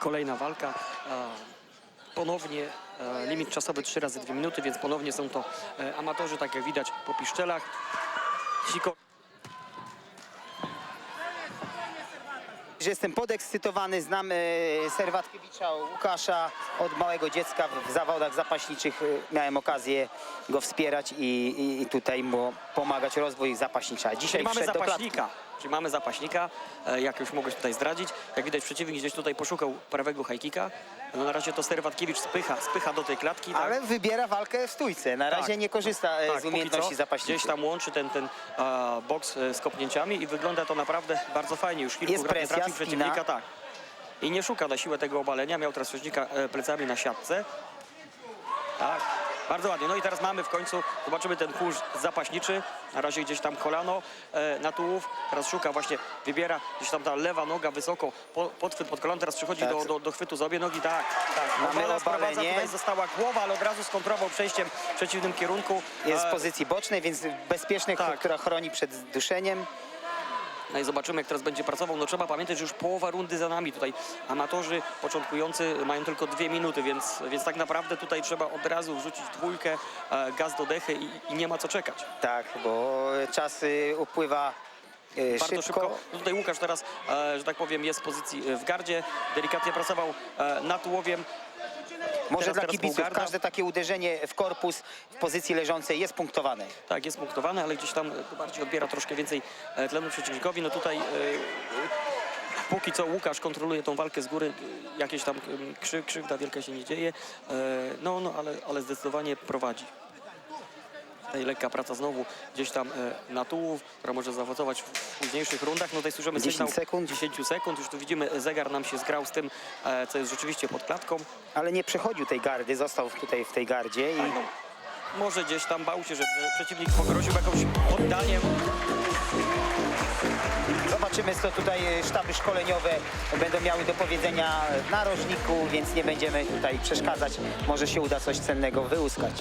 Kolejna walka. E, Ponownie e, limit czasowy 3 razy 2 minuty, więc ponownie są to e, amatorzy, tak jak widać po piszczelach. Siko że jestem podekscytowany, znam Serwatkiewicza Łukasza od małego dziecka w, zawodach zapaśniczych. Miałem okazję go wspierać i, i, tutaj mu pomagać rozwój zapaśnicza. Dzisiaj mamy zapaśnika. Czyli mamy zapaśnika, e, jak już mogłeś tutaj zdradzić. Jak widać przeciwnik gdzieś tutaj poszukał prawego high kicka. No na razie to Serwatkiewicz spycha, spycha do tej klatki. tak. Ale wybiera walkę w stójce. Na razie Tak. nie korzysta e, Tak, z umiejętności co zapaśniczych. Gdzieś tam łączy ten, ten e, boks e, z kopnięciami i wygląda to naprawdę bardzo fajnie. Już kilkukrotnie presja, trafił przeciwnika, tak. I nie szuka na siłę tego obalenia. Miał teraz przeciwnika plecami na siatce. Tak, bardzo ładnie. No i teraz mamy w końcu, zobaczymy ten kurz zapaśniczy. Na razie gdzieś tam kolano e, na tułów. Teraz szuka właśnie, wybiera gdzieś tam ta lewa noga wysoko, po, podchwyt pod kolano. Teraz przychodzi Tak. do, do, do chwytu za obie nogi. Tak, tak. Mamy Obala sprowadza, obalenie. Tutaj została głowa, ale od razu skontrował przejściem w przeciwnym kierunku. Jest w E, pozycji bocznej, więc bezpiecznej, Tak. która chroni przed duszeniem. No i zobaczymy, jak teraz będzie pracował. No trzeba pamiętać, że już połowa rundy za nami. Tutaj amatorzy początkujący mają tylko dwie minuty, więc, więc tak naprawdę tutaj trzeba od razu wrzucić dwójkę, e, gaz do dechy i, i nie ma co czekać. Tak, bo czas y, upływa y, Bardzo szybko. szybko. No tutaj Łukasz teraz, e, że tak powiem, jest w pozycji e, w gardzie. Delikatnie pracował e, nad tułowiem. Może dla kibiców półgarda. każde takie uderzenie w korpus w pozycji leżącej jest punktowane. Tak, jest punktowany, ale gdzieś tam e, bardziej odbiera troszkę więcej e, tlenu przeciwnikowi. No tutaj e, póki co Łukasz kontroluje tą walkę z góry, jakieś tam em, krzy, krzywda wielka się nie dzieje. No, no, ale, ale zdecydowanie prowadzi. Lekka praca znowu gdzieś tam e, na tułów, która może zaowocować w późniejszych rundach. No tutaj słyszymy 10 sygnał sekund. 10 sekund. Już tu widzimy, e, zegar nam się zgrał z tym, e, co jest rzeczywiście pod klatką. Ale nie przechodził tej gardy, został tutaj w tej gardzie i Tak, no, może gdzieś tam bał się, że że przeciwnik pogroził jakąś poddaniem. zobaczymy co tutaj y, sztaby szkoleniowe będą miały do powiedzenia w narożniku, więc nie będziemy tutaj przeszkadzać. Może się uda coś cennego wyłuskać.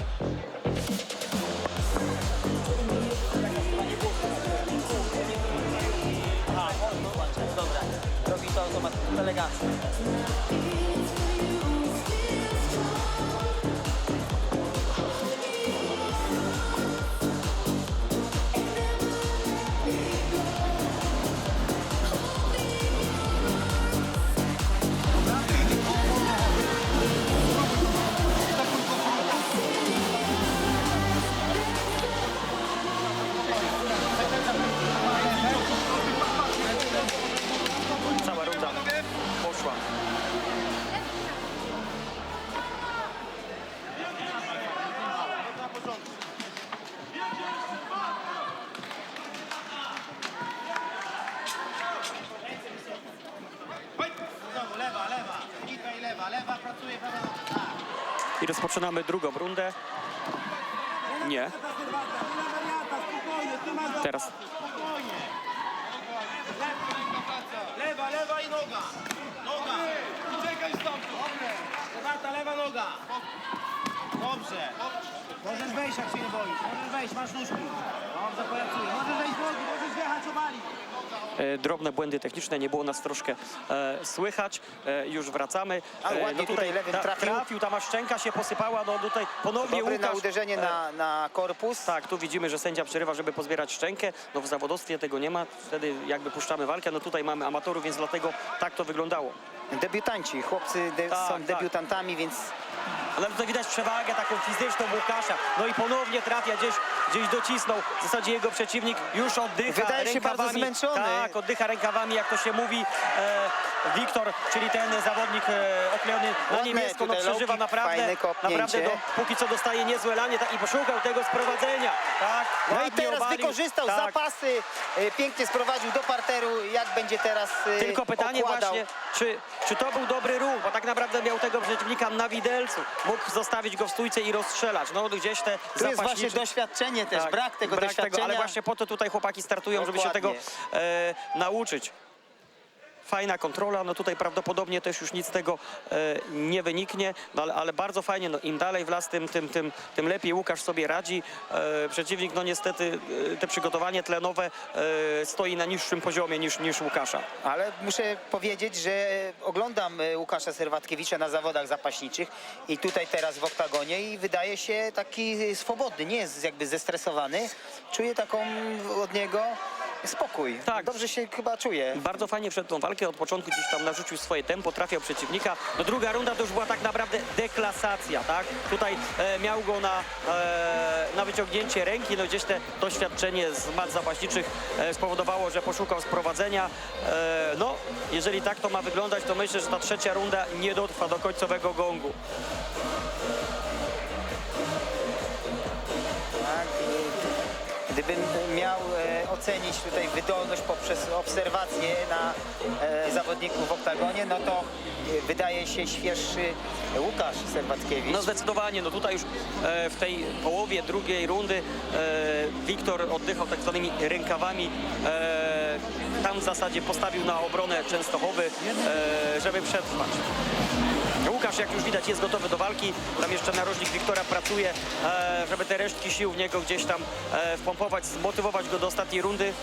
I got. I rozpoczynamy drugą rundę. Nie. Teraz. Lewa, lewa i noga. Noga. Dobrze. Marta, lewa noga. Dobrze. Możesz wejść, jak się nie boisz. Możesz wejść, masz nóżki. Dobrze, pracuję. Możesz wejść z nogi, możesz wjechać, obalić. E, drobne błędy techniczne, nie było nas troszkę e, słychać. E, już wracamy. Ale ładnie tutaj lewym trafił. trafił. Tam aż szczęka się posypała. No tutaj ponownie Dobry na Łukasz, uderzenie e, na, na korpus. Tak, tu widzimy, że sędzia przerywa, żeby pozbierać szczękę. No w zawodowstwie tego nie ma, wtedy jakby puszczamy walkę. No tutaj mamy amatorów, więc dlatego tak to wyglądało. Debiutanci, chłopcy de- Tak, są tak. debiutantami, więc Ale tutaj widać przewagę taką fizyczną Łukasza. No i ponownie trafia gdzieś, gdzieś docisnął. W zasadzie jego przeciwnik już oddycha Wydaje się rękawami. bardzo zmęczony. Tak, oddycha rękawami, jak to się mówi. E, Wiktor, czyli ten zawodnik e, oklejony na Ładne niebiesko, no tutaj przeżywa kick, naprawdę, fajne kopnięcie. naprawdę do, póki co dostaje niezłe lanie tak, i poszukał tego sprowadzenia. Tak, No i ładnie teraz obalił. wykorzystał tak. zapasy, y, pięknie sprowadził do parteru, jak będzie teraz y, Tylko pytanie okładał. właśnie, czy, czy to był dobry ruch, bo tak naprawdę miał tego przeciwnika na widelcu. Mógł zostawić go w stójce i rozstrzelać. No gdzieś te Tu jest właśnie zapaśnicze- doświadczenie też, Tak, brak tego doświadczenia. ale właśnie po to tutaj chłopaki startują, żeby się tego Dokładnie. e, nauczyć. Fajna kontrola, no tutaj prawdopodobnie też już nic z tego e, nie wyniknie, no ale, ale bardzo fajnie, no im dalej w las, tym, tym, tym, tym lepiej Łukasz sobie radzi. E, przeciwnik, no niestety e, te przygotowanie tlenowe stoi na niższym poziomie niż, niż Łukasza. Ale muszę powiedzieć, że oglądam Łukasza Serwatkiewicza na zawodach zapaśniczych i tutaj teraz w oktagonie i wydaje się taki swobodny, nie jest jakby zestresowany. Czuję taką od niego spokój. Tak. Dobrze się chyba czuje. Bardzo fajnie przed tą walkę, od początku gdzieś tam narzucił swoje tempo, trafiał przeciwnika. No druga runda to już była tak naprawdę deklasacja, tak? Tutaj e, miał go na, e, na wyciągnięcie ręki, no gdzieś te doświadczenie z mat zapaśniczych e, spowodowało, że poszukał sprowadzenia. E, no, jeżeli tak to ma wyglądać, to myślę, że ta trzecia runda nie dotrwa do końcowego gongu. Gdybym miał e, ocenić tutaj wydolność poprzez obserwację na e, zawodników w oktagonie, no to e, wydaje się świeższy Łukasz Serwatkiewicz. No zdecydowanie, no tutaj już w tej połowie drugiej rundy Wiktor oddychał tak zwanymi rękawami. Tam w zasadzie postawił na obronę Częstochowy, żeby przetrwać. Łukasz, jak już widać, jest gotowy do walki. Tam jeszcze narożnik Wiktora pracuje, e, żeby te resztki sił w niego gdzieś tam e, wpompować, zmotywować go do ostatniej rundy.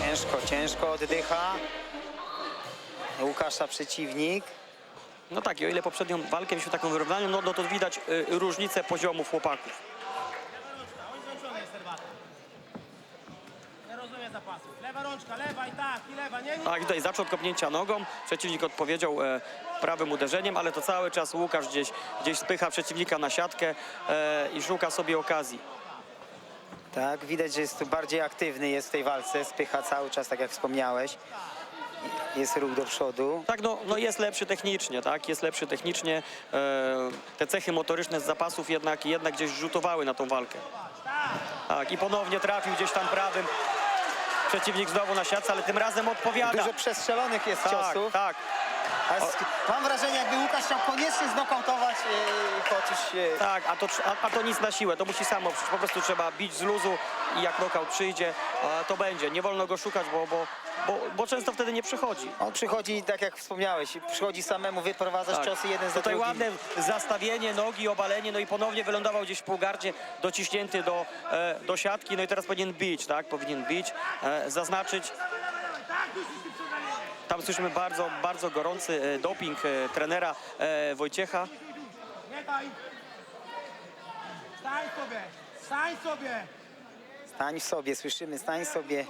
Ciężko, ciężko oddycha. Łukasza przeciwnik. No tak, i o ile poprzednią walkę mieliśmy taką wyrównaną, no, no to widać e, różnicę poziomów chłopaków. On zmęczony jest Serwata. Nie rozumie zapasów. Lewa rączka, lewa i tak, i lewa. Nie, nie. Tak, tutaj zaczął od kopnięcia nogą, przeciwnik odpowiedział e, prawym uderzeniem, ale to cały czas Łukasz gdzieś, gdzieś spycha przeciwnika na siatkę e, i szuka sobie okazji. Tak, widać, że jest tu bardziej aktywny jest w tej walce. Spycha cały czas, tak jak wspomniałeś. Jest ruch do przodu. Tak, no, no jest lepszy technicznie, tak, jest lepszy technicznie. E, te cechy motoryczne z zapasów jednak, jednak gdzieś rzutowały na tą walkę. Tak, i ponownie trafił gdzieś tam prawym. Przeciwnik znowu na siatce, ale tym razem odpowiada. Dużo przestrzelonych jest tak, ciosów. tak. A Mam wrażenie, jakby Łukasz chciał koniecznie znokautować, e, chociaż Tak, a to, a, a to nic na siłę, to musi samo przyjść. Po prostu trzeba bić z luzu i jak knockout przyjdzie, to będzie. Nie wolno go szukać, bo, bo, bo, bo często wtedy nie przychodzi. on przychodzi, tak jak wspomniałeś, przychodzi samemu, wyprowadzasz Tak. ciosy jeden za Tutaj drugim. ładne zastawienie nogi, obalenie, no i ponownie wylądował gdzieś w półgardzie, dociśnięty do, e, do siatki, no i teraz powinien bić, tak? Powinien bić, e, zaznaczyć. Tam słyszymy bardzo, bardzo gorący e, doping e, trenera e, Wojciecha. Nie daj. Stań sobie, stań sobie. Stań sobie, słyszymy, stań sobie.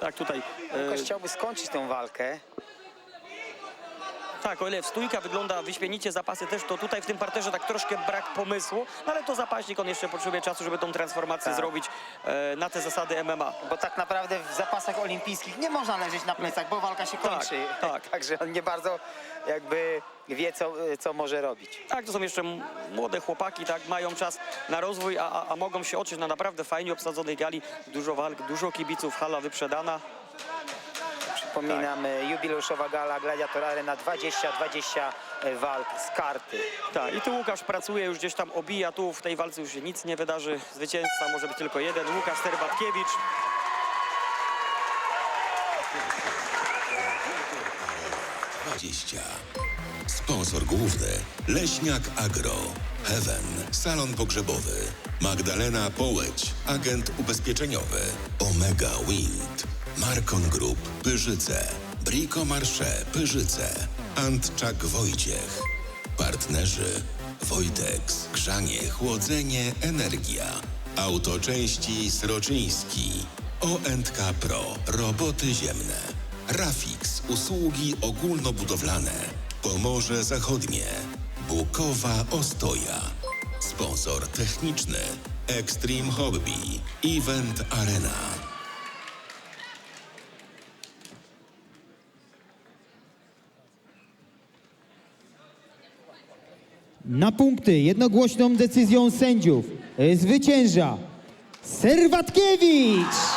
Tak, tutaj Łukasz chciałby skończyć tę walkę. Tak, o ile stójka wygląda wyśmienicie, zapasy też, to tutaj w tym parterze tak troszkę brak pomysłu, no ale to zapaśnik, on jeszcze potrzebuje czasu, żeby tą transformację Tak. zrobić e, na te zasady MMA. Bo tak naprawdę w zapasach olimpijskich nie można leżeć na plecach, bo walka się Tak, kończy. tak. Także on nie bardzo jakby wie, co, co może robić. Tak, to są jeszcze młode chłopaki, tak, mają czas na rozwój, a, a, a mogą się oczyć na naprawdę fajnie obsadzonej gali. Dużo walk, dużo kibiców, hala wyprzedana. Przypominam, e, jubileuszowa gala Gladiator Arena 20-20 walk z karty. Tak, i tu Łukasz pracuje, już gdzieś tam obija, tu w tej walce już się nic nie wydarzy. Zwycięzca może być tylko jeden, Łukasz Terbatkiewicz. Sponsor główny Leśniak Agro, Heaven, salon pogrzebowy, Magdalena Połeć, agent ubezpieczeniowy, Omega Wind, Markon Group, Pyrzyce, Brico Marché, Pyrzyce, Antczak Wojciech. Partnerzy Wojtex, grzanie, chłodzenie, energia. Autoczęści Sroczyński. ONK Pro, roboty ziemne. Rafix, usługi ogólnobudowlane. Pomorze Zachodnie. Bukowa Ostoja. Sponsor techniczny Extreme Hobby. Event Arena. Na punkty jednogłośną decyzją sędziów y, zwycięża Serwatkiewicz!